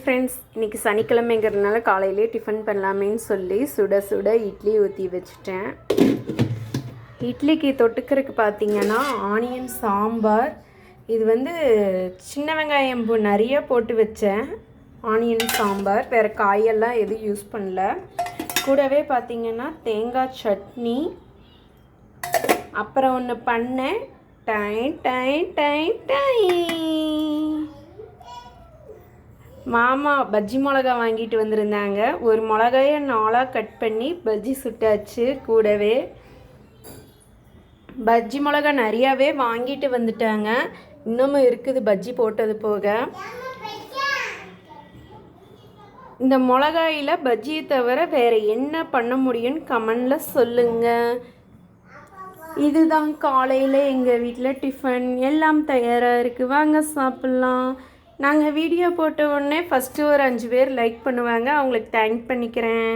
Friends இன்றைக்கி சனிக்கிழமைங்கிறதுனால காலையிலே tiffin பண்ணலாமேன்னு சொல்லி சுட சுட இட்லி ஊற்றி வச்சுட்டேன். இட்லிக்கு தொட்டுக்கிறதுக்கு பார்த்தீங்கன்னா ஆனியன் சாம்பார். இது வந்து சின்ன வெங்காயம் பூ நிறைய போட்டு வச்சேன். ஆனியன் சாம்பார் வேறு காயெல்லாம் எதுவும் யூஸ் பண்ணல. கூடவே பார்த்தீங்கன்னா தேங்காய் சட்னி. அப்புறம் ஒன்று பண்ணேன். டை டைன் டை டை மாமா பஜ்ஜி மிளகா வாங்கிட்டு வந்திருந்தாங்க. ஒரு மிளகாயை நாளாக கட் பண்ணி பஜ்ஜி சுட்டாச்சு கூடவே. பஜ்ஜி மிளகா நிறையாவே வாங்கிட்டு வந்துட்டாங்க. இன்னமும் இருக்குது பஜ்ஜி போட்டது போக. இந்த மிளகாயில் பஜ்ஜியை தவிர வேறு என்ன பண்ண முடியும்னு கமெண்டில் சொல்லுங்கள் இதுதான் காலையில் எங்கள் வீட்டில் டிஃபன். எல்லாம் தயாராக இருக்குது வாங்க சாப்பிட்லாம். நாங்கள் வீடியோ போட்ட உடனே ஃபஸ்ட்டு ஒரு அஞ்சு பேர் லைக் பண்ணுவாங்க. அவங்களுக்கு தேங்க் பண்ணிக்கிறேன்.